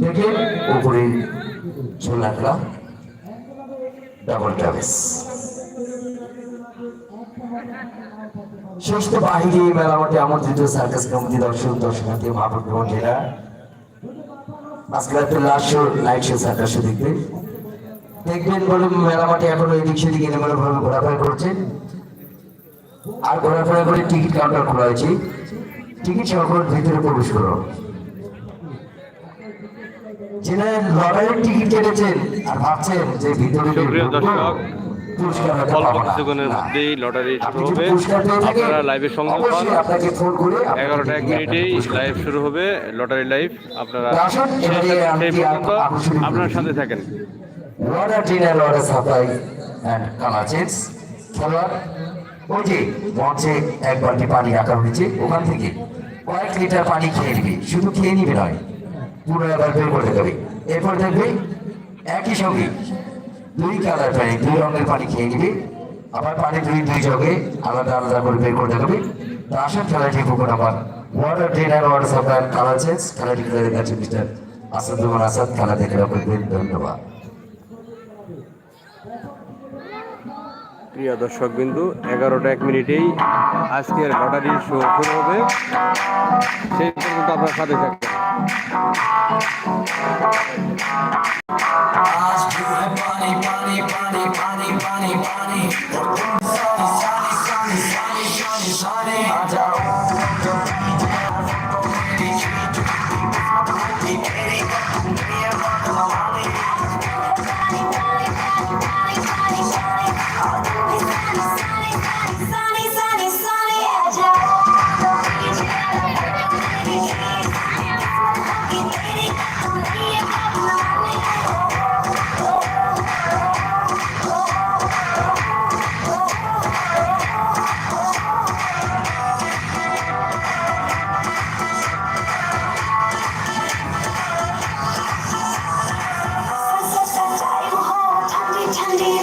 থেকে উপরে ঝোলাকলা double Travis ষষ্ঠ বাহিনী মেলা মাঠে আমন্ত্রিত সার্কাস কমিটি দর্শক, দর্শনার্থী মহাপ্রভু মন্দিরা আজকে last show light show circus দেখবে। দেখবেন বলে মেলা মাঠে এখনও এদিক সেদিক এলোমেলো ভাবে ঘোরাফেরা করছে আর ঘোরাফেরা করে টিকিট কাউন্টার খোলা হয়েছে। টিকিট সকল ভিতরে প্রবেশ করো। লটারির টিকিট কেটেছেন আর ভাবছেন যে ভিতরে অল্প কিছুক্ষণের মধ্যেই লটারি শুরু হবে। আপনারা লাইভে পান। এগারোটা এক মিনিটেই লাইভ শুরু হবে লটারি লাইভ আপনারা সেই সাথে- আমি সেই পর্যন্ত আপনার সাথে থাকেন। খেলোয়াড়। ওই যে মঞ্চে এক বালতি পানি রাখা হয়েছে ওখান থেকে। কয়েক লিটার পানি খেয়ে নিবি, শুধু খেয়ে নিবে নয়, পুরো এবার বের করে দেবে। এরপর দেখবে, একই সঙ্গে দুই কালার পানি, দুই রঙের পানি খেয়ে নিবে। আবার পানি দুই দুই জগে আলাদা আলাদা করে বের করে দেবে। তো আসল খেলাটি পুকুর আমার ওয়াটার ডিনার ওয়াটার সাপ্লাই কালার চেঞ্জ খেলাটি খেলে গেছে মিস্টার আসাদুমান আসাদ, খেলা দেখে রাখবেন। ধন্যবাদ। প্রিয় দর্শক বিন্দু এগারোটা এক মিনিটেই আজকের লটারি শো শুরু হবে। সেই পর্যন্ত আপনার সাথে থাকবেন 唱歌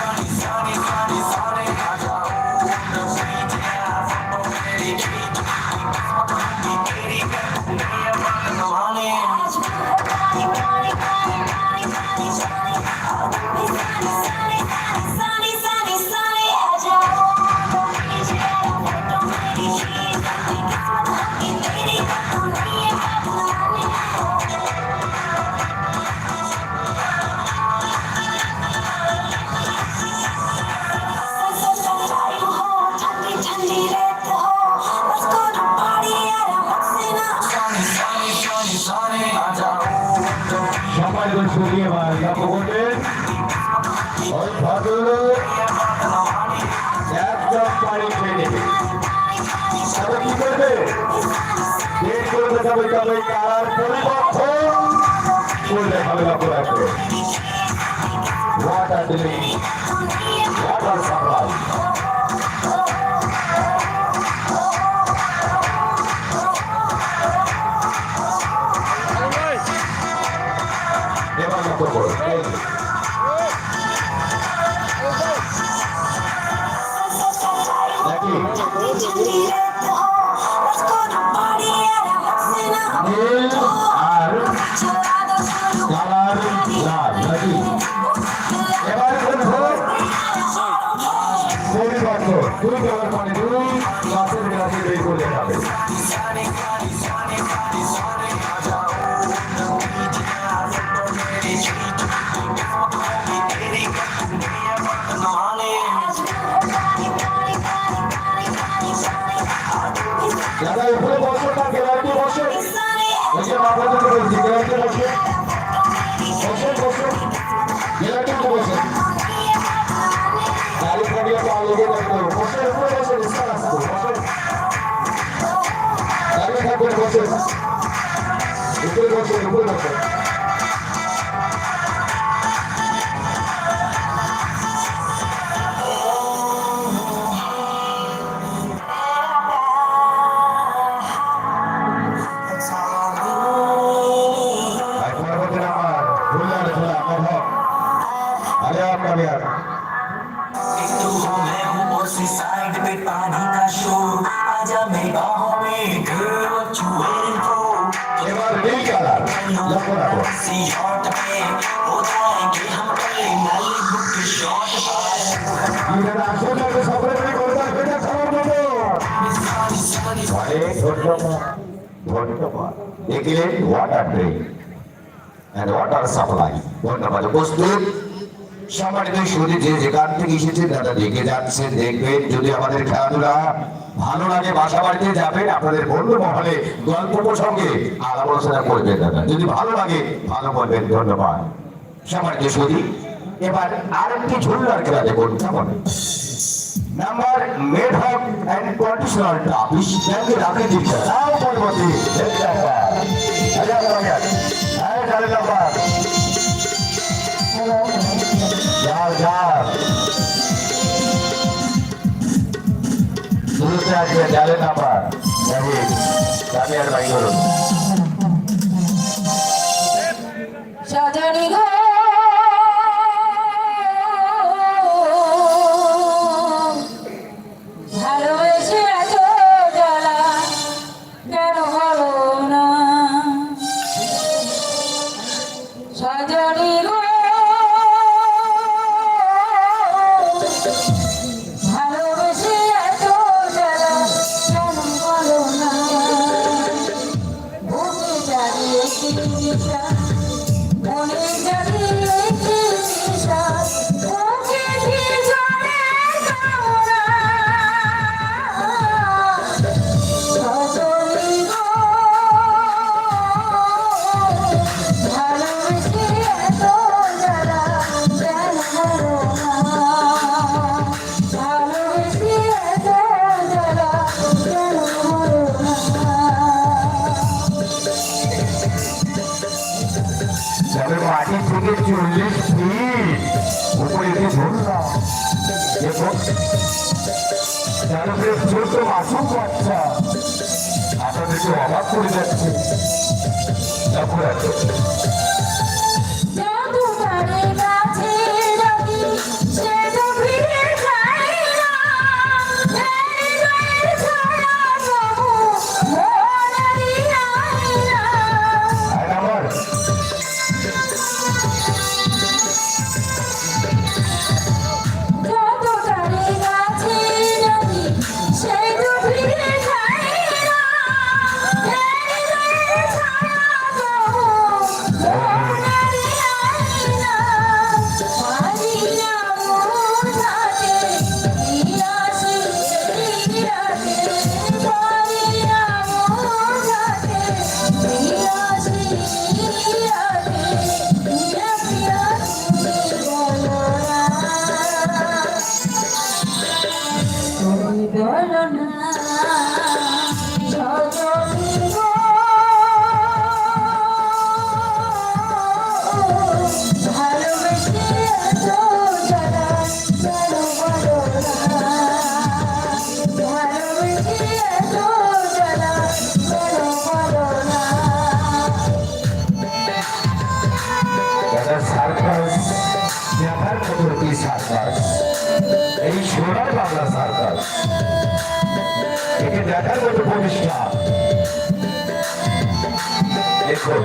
সবাই এবার লক্ষ্য করবেন ওই ভদ্রলোক একদম পানি খেয়ে নেবে। তবে কি করবে? বের করবে তবে তবে কার পরিবর্তন করলে হবে লক্ষ্য রাখবে ওয়াটার ডিলিং ওয়াটার সাপ্লাই পুরো খাবার পানি দিলেও মাছের বেলাতে বের করে দেখাবে water drain and water supply ধন্যবাদ। উপস্থিত সম্মানিত শরীর যে যেখান থেকে এসেছে দাদা দেখে যাচ্ছে দেখবেন যদি আমাদের খেলাধুলা ভালো লাগে বাসা বাড়িতে যাবেন আপনাদের বন্ধু মহলে গল্প প্রসঙ্গে আলাপ আলোচনা করবেন দাদা যদি ভালো লাগে ভালো বলবেন ধন্যবাদ সম্মানিত শরীর এবার আরেকটি ঝুল লড়কে উত্থাপন নাম্বার মেড হক এন্ড কন্ডিশনাল টপ রাখে রাজনীতির নাও পরবর্তী জালে নাম্বার আর জামিয়ার বাইগুলো ছোট মাসুম বাচ্চা আপনাদেরকে অবাক করে যাচ্ছে। তারপরে together দেখার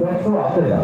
对，说完这个。